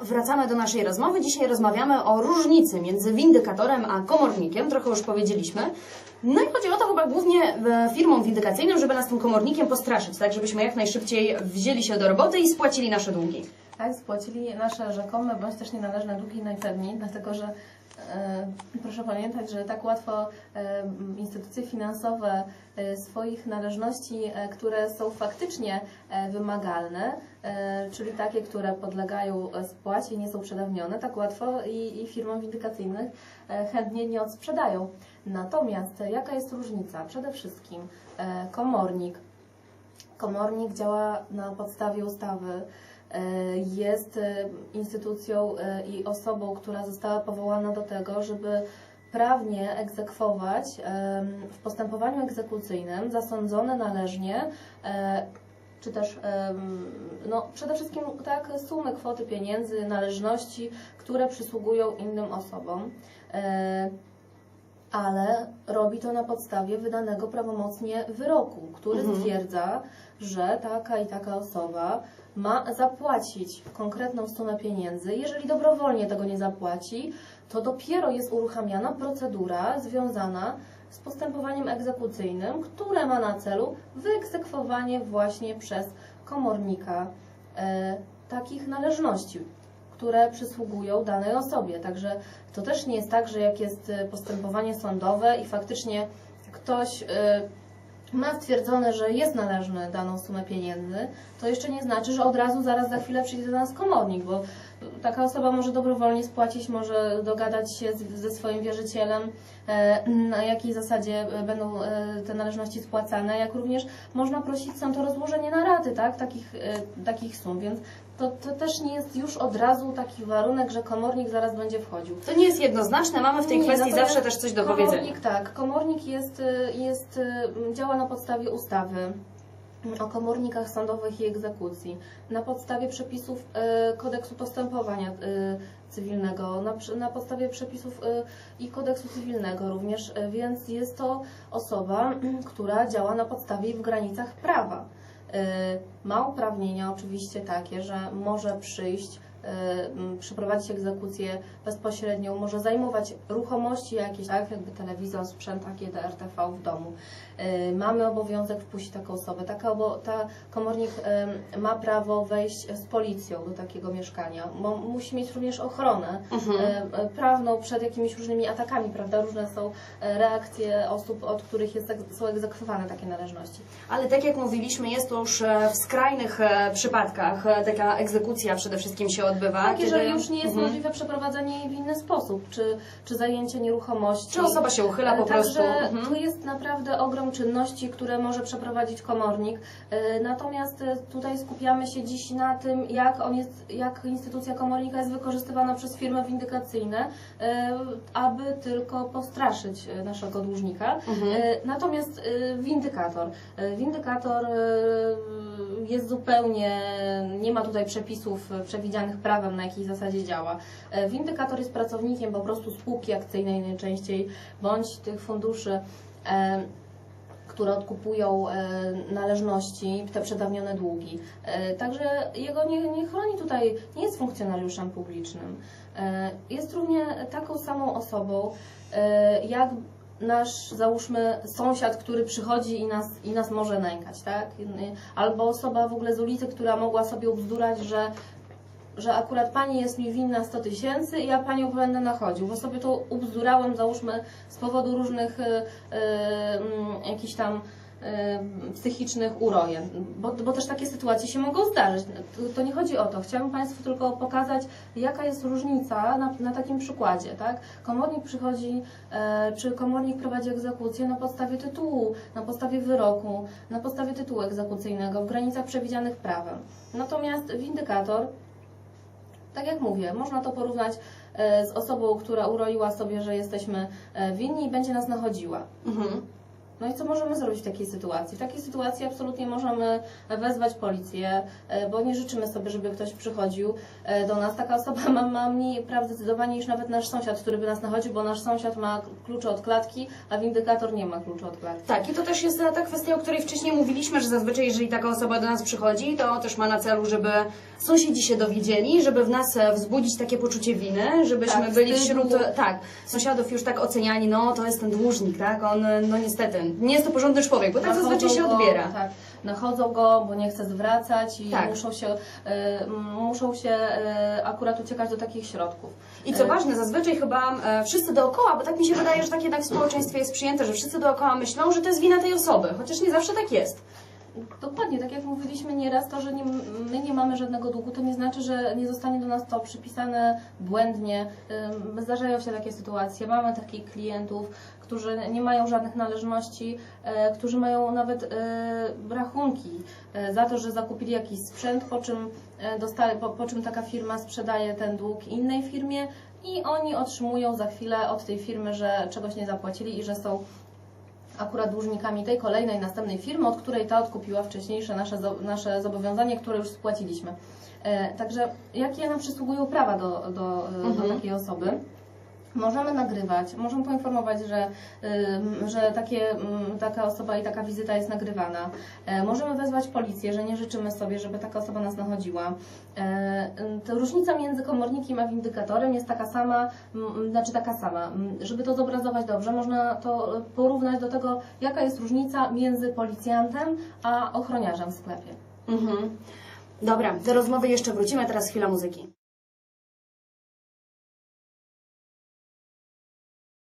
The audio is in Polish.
Wracamy do naszej rozmowy. Dzisiaj rozmawiamy o różnicy między windykatorem a komornikiem. Trochę już powiedzieliśmy. No i chodzi o to chyba głównie e, firmom windykacyjnym, żeby nas tym komornikiem postraszyć, tak żebyśmy jak najszybciej wzięli się do roboty i spłacili nasze długi. Tak, spłacili nasze rzekome bądź też nienależne długi najpewniej, dlatego że proszę pamiętać, że tak łatwo e, instytucje finansowe e, swoich należności, e, które są faktycznie e, wymagalne, e, czyli takie, które podlegają e, spłacie i nie są przedawnione, tak łatwo i, firmom windykacyjnych e, chętnie nie odsprzedają. Natomiast e, jaka jest różnica? Przede wszystkim e, komornik Komornik działa na podstawie ustawy. E, Jest e, instytucją e, i osobą, która została powołana do tego, żeby prawnie egzekwować w postępowaniu egzekucyjnym zasądzone należnie, czy też no, przede wszystkim tak, sumy, kwoty pieniędzy, należności, które przysługują innym osobom. Ale robi to na podstawie wydanego prawomocnie wyroku, który Mhm. stwierdza, że taka i taka osoba ma zapłacić konkretną sumę pieniędzy. Jeżeli dobrowolnie tego nie zapłaci, to dopiero jest uruchamiana procedura związana z postępowaniem egzekucyjnym, które ma na celu wyegzekwowanie właśnie przez komornika e, takich należności, które przysługują danej osobie. Także to też nie jest tak, że jak jest e, postępowanie sądowe i faktycznie ktoś e, ma stwierdzone, że jest należny daną sumę pieniędzy, to jeszcze nie znaczy, że od razu zaraz za chwilę przyjdzie do nas komornik, bo taka osoba może dobrowolnie spłacić, może dogadać się z, ze swoim wierzycielem, e, na jakiej zasadzie e, będą e, te należności spłacane, jak również można prosić sąd o rozłożenie na raty, tak, takich, takich sum, więc to, to też nie jest już od razu taki warunek, że komornik zaraz będzie wchodził. To nie jest jednoznaczne, mamy w tej Nie, kwestii natomiast zawsze też coś do powiedzenia. Komornik tak, komornik jest, y, jest, y, działa na podstawie ustawy o komornikach sądowych i egzekucji, na podstawie przepisów y, kodeksu postępowania cywilnego, na, na podstawie przepisów i kodeksu cywilnego również, więc jest to osoba, która działa na podstawie i w granicach prawa. Y, Ma uprawnienia oczywiście takie, że może przyjść, przeprowadzić egzekucję bezpośrednią, może zajmować ruchomości jakieś, tak, jakby telewizor, sprzęt AGD, RTV w domu. Y, Mamy obowiązek wpuścić taką osobę. Taka, obo, ta komornik y, ma prawo wejść z policją do takiego mieszkania. Bo musi mieć również ochronę Mhm. prawną przed jakimiś różnymi atakami, prawda? Różne są reakcje osób, od których jest, są egzekwowane takie należności. Ale tak jak mówiliśmy, jest to już e, w skrajnych e, przypadkach e, taka egzekucja przede wszystkim się odbywa. Tak, jeżeli kiedy- już nie jest Mhm. możliwe przeprowadzenie jej w inny sposób, czy, czy zajęcie nieruchomości. Czy osoba się uchyla po E, prostu? Także Mhm. tu jest naprawdę ogrom czynności, które może przeprowadzić komornik. E, Natomiast e, tutaj skupiamy się dziś na tym, jak, on jest, jak instytucja komornika jest wykorzystywana przez firmy windykacyjne, e, aby tylko postraszyć naszego dłużnika. Mhm. Natomiast windykator. Windykator jest zupełnie, nie ma tutaj przepisów e, przewidzianych prawem, na jakiej zasadzie działa. E, Windykator jest pracownikiem po prostu spółki akcyjnej najczęściej, bądź tych funduszy, e, które odkupują należności, te przedawnione długi. Także jego nie, nie chroni tutaj, nie jest funkcjonariuszem publicznym. Jest równie taką samą osobą, jak nasz, załóżmy, sąsiad, który przychodzi i nas, i nas może nękać, tak? Albo osoba w ogóle z ulicy, która mogła sobie ubzdurać, że że akurat pani jest mi winna 100 tysięcy i ja panią będę nachodził, bo sobie to ubzdurałem, załóżmy, z powodu różnych y, y, mm, jakichś tam psychicznych urojeń, bo, bo też takie sytuacje się mogą zdarzyć. To, to nie chodzi o to. Chciałabym Państwu tylko pokazać, jaka jest różnica na, na takim przykładzie. Tak? Komornik przychodzi, e, czy komornik prowadzi egzekucję na podstawie tytułu, na podstawie wyroku, na podstawie tytułu egzekucyjnego w granicach przewidzianych prawem. Natomiast windykator tak jak mówię, można to porównać e, z osobą, która uroiła sobie, że jesteśmy e, winni i będzie nas nachodziła. Mhm. No i co możemy zrobić w takiej sytuacji? W takiej sytuacji absolutnie możemy wezwać policję, e, bo nie życzymy sobie, żeby ktoś przychodził e, do nas. Taka osoba ma, ma mniej praw zdecydowanie niż nawet nasz sąsiad, który by nas nachodził, bo nasz sąsiad ma klucze od klatki, a windykator nie ma kluczy od klatki. Tak, i to też jest ta kwestia, o której wcześniej mówiliśmy, że zazwyczaj jeżeli taka osoba do nas przychodzi, to też ma na celu, żeby sąsiedzi się dowiedzieli, żeby w nas e, wzbudzić takie poczucie winy, żebyśmy Tak, byli wśród, tak, sąsiadów już tak oceniani, no to jest ten dłużnik, tak, on, no niestety, nie jest to porządny człowiek, bo tak Nachodzą zazwyczaj się go, odbiera. Tak, nachodzą go, bo nie chce zwracać i Tak. muszą się, e, muszą się e, akurat uciekać do takich środków. I co E, ważne, zazwyczaj chyba e, wszyscy dookoła, bo tak mi się wydaje, że tak jednak w społeczeństwie jest przyjęte, że wszyscy dookoła myślą, że to jest wina tej osoby, chociaż nie zawsze tak jest. Dokładnie, tak jak mówiliśmy nieraz, to, że nie, my nie mamy żadnego długu, to nie znaczy, że nie zostanie do nas to przypisane błędnie. Zdarzają się takie sytuacje. Mamy takich klientów, którzy nie mają żadnych należności, e, którzy mają nawet e, rachunki e, za to, że zakupili jakiś sprzęt, po czym, dostali, po, po czym taka firma sprzedaje ten dług innej firmie i oni otrzymują za chwilę od tej firmy, że czegoś nie zapłacili i że są akurat dłużnikami tej kolejnej, następnej firmy, od której ta odkupiła wcześniejsze nasze, nasze zobowiązanie, które już spłaciliśmy. E, także jakie nam przysługują prawa do, do, e, do Mhm. takiej osoby? Możemy nagrywać, możemy poinformować, że, ym, że takie, ym, taka osoba i taka wizyta jest nagrywana. E, możemy wezwać policję, że nie życzymy sobie, żeby taka osoba nas nachodziła. E, to różnica między komornikiem a windykatorem jest taka sama, m, znaczy taka sama. M, Żeby to zobrazować dobrze, można to porównać do tego, jaka jest różnica między policjantem a ochroniarzem w sklepie. Mhm. Dobra, do rozmowy jeszcze wrócimy, teraz chwila muzyki.